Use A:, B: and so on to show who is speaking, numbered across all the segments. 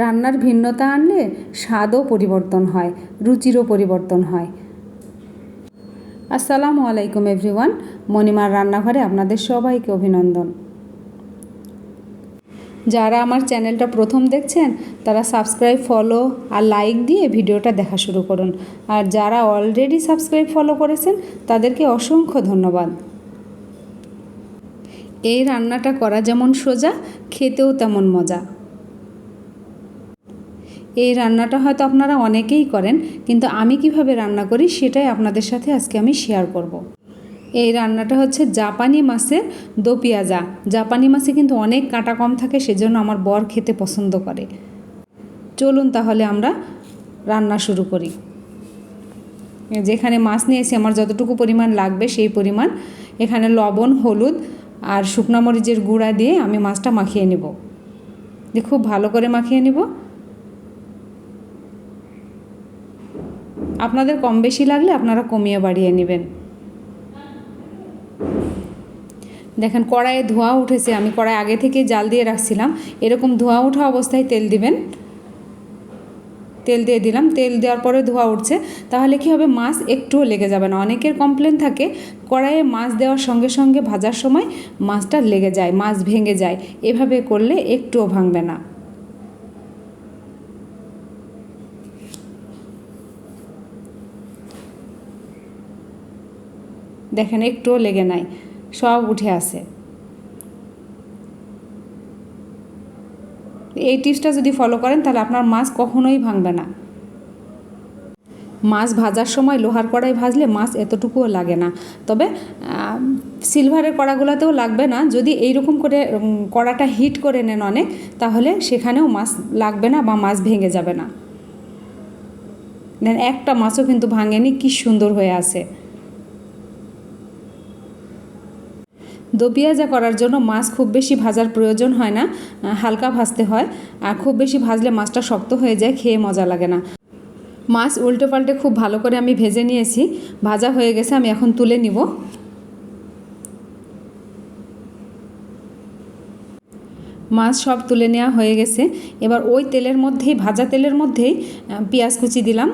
A: রান্নার ভিন্নতা আনলে স্বাদও পরিবর্তন হয়, রুচিরও পরিবর্তন হয়। আসসালামু আলাইকুম এভরিওয়ান, মণিমার রান্নাঘরে আপনাদের সবাইকে অভিনন্দন। যারা আমার চ্যানেলটা প্রথম দেখছেন, তারা সাবস্ক্রাইব, ফলো আর লাইক দিয়ে ভিডিওটা দেখা শুরু করুন। আর যারা অলরেডি সাবস্ক্রাইব, ফলো করেছেন, তাদেরকে অসংখ্য ধন্যবাদ। এই রান্নাটা করা যেমন সোজা, খেতেও তেমন মজা। এই রান্নাটা হয়তো আপনারা অনেকেই করেন, কিন্তু আমি কীভাবে রান্না করি সেটাই আপনাদের সাথে আজকে আমি শেয়ার করব। এই রান্নাটা হচ্ছে জাপানি মাছের দো পেঁয়াজা। জাপানি মাছে কিন্তু অনেক কাঁটা কম থাকে, সেজন্য আমার বর খেতে পছন্দ করে। চলুন তাহলে আমরা রান্না শুরু করি। যেখানে মাছ নিয়েছি, আমার যতটুকু পরিমাণ লাগবে সেই পরিমাণ। এখানে লবণ, হলুদ আর শুকনো মরিচের গুঁড়া দিয়ে আমি মাছটা মাখিয়ে নেব। খুব ভালো করে মাখিয়ে নেব। আপনাদের কম বেশি লাগলে আপনারা কমিয়ে বাড়িয়ে নেবেন। দেখেন কড়াইয়ে ধোঁয়া উঠেছে, আমি কড়াই আগে থেকে জাল দিয়ে রাখছিলাম। এরকম ধোঁয়া ওঠা অবস্থায় তেল দিবেন। তেল দিয়ে দিলাম, তেল দেওয়ার পরে ধোঁয়া উঠছে। তাহলে কি হবে? মাছ একটুও লেগে যাবে না। অনেকের কমপ্লেন থাকে, কড়াইয়ে মাছ দেওয়ার সঙ্গে সঙ্গে ভাজার সময় মাছটা লেগে যায়, মাছ ভেঙে যায়। এভাবে করলে একটুও ভাঙবে না। দেখেন একটুও লেগে নাই, সব উঠে আসে এই টিপসটা যদি ফলো করেন, তাহলে আপনার মাছ কখনোই ভাঙবে না। মাছ ভাজার সময় লোহার কড়াই ভাজলে মাছ এতটুকুও লাগে না। তবে সিলভারের কড়াগুলোতেও লাগবে না। যদি এইরকম করে কড়াটা হিট করে নেন অনেক, তাহলে সেখানেও মাছ লাগবে না বা মাছ ভেঙে যাবে না। একটা মাছও কিন্তু ভাঙেনি, কি সুন্দর হয়ে আছে। দো পেঁয়াজা করার জন্য মাছ খুব বেশি ভাজার প্রয়োজন হয় না হালকা ভাজতে হয়। আর খুব বেশি ভাজলে মাছটা শক্ত হয়ে যায়, খেয়ে মজা লাগে না। মাছ উল্টে পাল্টে খুব ভালো করে আমি ভেজে নিয়েছি। ভাজা হয়ে গেছে, আমি এখন তুলে নিব। মাছ সব তুলে নেওয়া হয়ে গেছে। এবার ওই তেলের মধ্যেই, ভাজা তেলের মধ্যেই পেঁয়াজ কুচি দিলাম।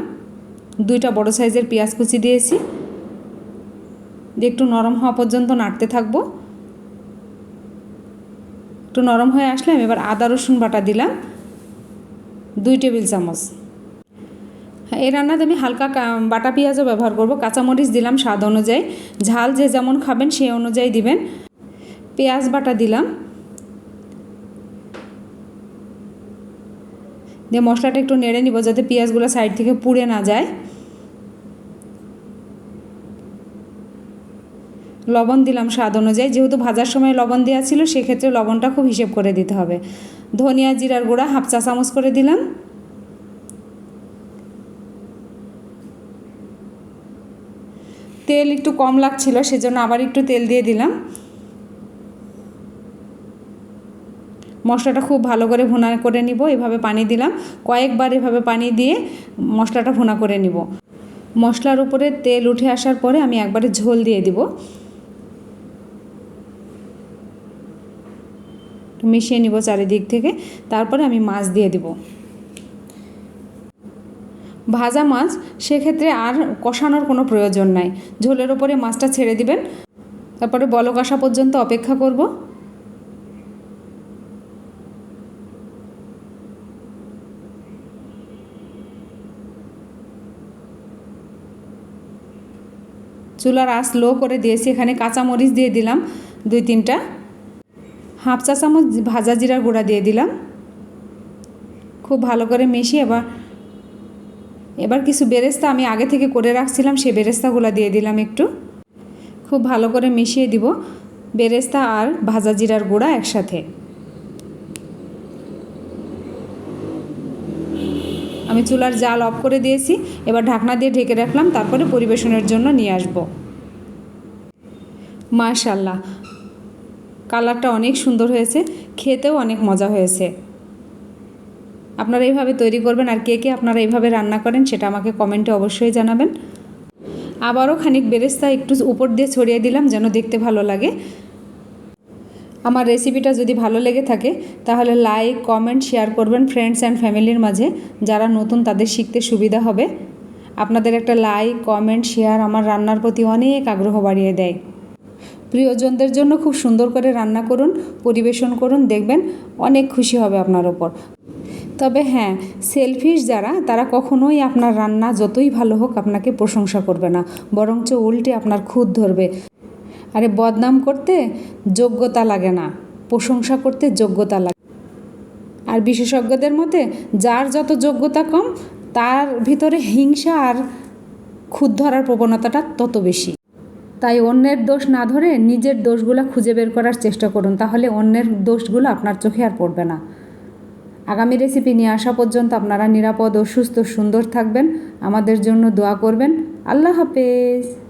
A: দুইটা বড় সাইজের পেঁয়াজ কুচি দিয়েছি। একটু নরম হওয়া পর্যন্ত নাড়তে থাকব। একটু নরম হয়ে আসলে আমি এবার আদা, রসুন বাটা দিলাম। দুই টেবিল চামচ। হ্যাঁ এই রান্নাতে আমি হালকা বাটা পেঁয়াজও ব্যবহার করব। কাঁচামরিচ দিলাম স্বাদ অনুযায়ী। ঝাল যে যেমন খাবেন সেই অনুযায়ী দিবেন। পেঁয়াজ বাটা দিলাম। দিয়ে মশলাটা একটু নেড়ে নিব যাতে পেঁয়াজগুলো সাইড থেকে পুড়ে না যায়। লবণ দিলাম স্বাদ অনুযায়ী। যেহেতু ভাজার সময় লবণ দেওয়া ছিল, সেক্ষেত্রে লবণটা খুব হিসেব করে দিতে হবে। ধনিয়া, জিরার গুঁড়া, হাফ চা চামচ করে দিলাম। তেল একটু কম লাগছিল, সেজন্য আবার একটু তেল দিয়ে দিলাম। মশলাটা খুব ভালো করে ভুনা করে নিব, এভাবে পানি দিলাম। কয়েকবার এভাবে পানি দিয়ে মশলাটা ভুনা করে নিব। মশলার উপরে তেল উঠে আসার পরে আমি একবারে ঝোল দিয়ে দিব। মিশিয়ে নিব চারিদিক থেকে, তারপরে আমি মাছ দিয়ে দিব। ভাজা মাছ সেক্ষেত্রে আর কষানোর কোনো প্রয়োজন নাই। ঝোলের ওপরে মাছটা ছেড়ে দিবেন। তারপরে বলক আসা পর্যন্ত অপেক্ষা করব। চুলার আঁচ লো করে দিয়েছি, এখানে কাঁচামরিচ দিয়ে দিলাম দুই তিনটা। হাফ চা চামচ ভাজা জিরার গুঁড়া দিয়ে দিলাম। খুব ভালো করে মিশিয়ে এবার এবার কিছু বেরেস্তা আমি আগে থেকে করে রাখছিলাম, সেই বেরেস্তাগুলো দিয়ে দিলাম একটু। খুব ভালো করে মিশিয়ে দিব বেরেস্তা আর ভাজা জিরার গুঁড়া একসাথে। আমি চুলার জাল অফ করে দিয়েছি, এবার ঢাকনা দিয়ে ঢেকে রাখলাম, তারপরে পরিবেশনের জন্য নিয়ে আসব। মাশাল্লাহ কালারটা অনেক সুন্দর হয়েছে, খেতেও অনেক মজা হয়েছে। আপনারা এইভাবে তৈরি করবেন আর কে কে আপনারা এইভাবে রান্না করেন সেটা আমাকে কমেন্টে অবশ্যই জানাবেন। আবারও খানিক বেরেস্তা একটু উপর দিয়ে ছড়িয়ে দিলাম যেন দেখতে ভালো লাগে। আমার রেসিপিটা যদি ভালো লেগে থাকে, তাহলে লাইক, কমেন্ট, শেয়ার করবেন ফ্রেন্ডস অ্যান্ড ফ্যামিলির মাঝে, যারা নতুন তাদের শিখতে সুবিধা হবে। আপনাদের একটা লাইক, কমেন্ট, শেয়ার আমার রান্নার প্রতি অনেক আগ্রহ বাড়িয়ে দেয়। প্রিয়জনদের জন্য খুব সুন্দর করে রান্না করুন, পরিবেশন করুন, দেখবেন অনেক খুশি হবে আপনার ওপর। তবে হ্যাঁ সেলফিশ যারা, তারা কখনোই আপনার রান্না যতই ভালো হোক আপনাকে প্রশংসা করবে না, বরঞ্চ উল্টে আপনার খুদ ধরবে। আরে বদনাম করতে যোগ্যতা লাগে না, প্রশংসা করতে যোগ্যতা লাগে। আর বিশেষজ্ঞদের মতে, যার যত যোগ্যতা কম, তার ভিতরে হিংসা আর খুদ ধরার প্রবণতাটা তত বেশি। তাই অন্যের দোষ না ধরে নিজের দোষগুলো খুঁজে বের করার চেষ্টা করুন, তাহলে অন্যের দোষগুলো আপনার চোখে আর পড়বে না। আগামী রেসিপি নিয়ে আসা পর্যন্ত আপনারা নিরাপদ ও সুস্থ সুন্দর থাকবেন। আমাদের জন্য দোয়া করবেন। আল্লাহ হাফেজ।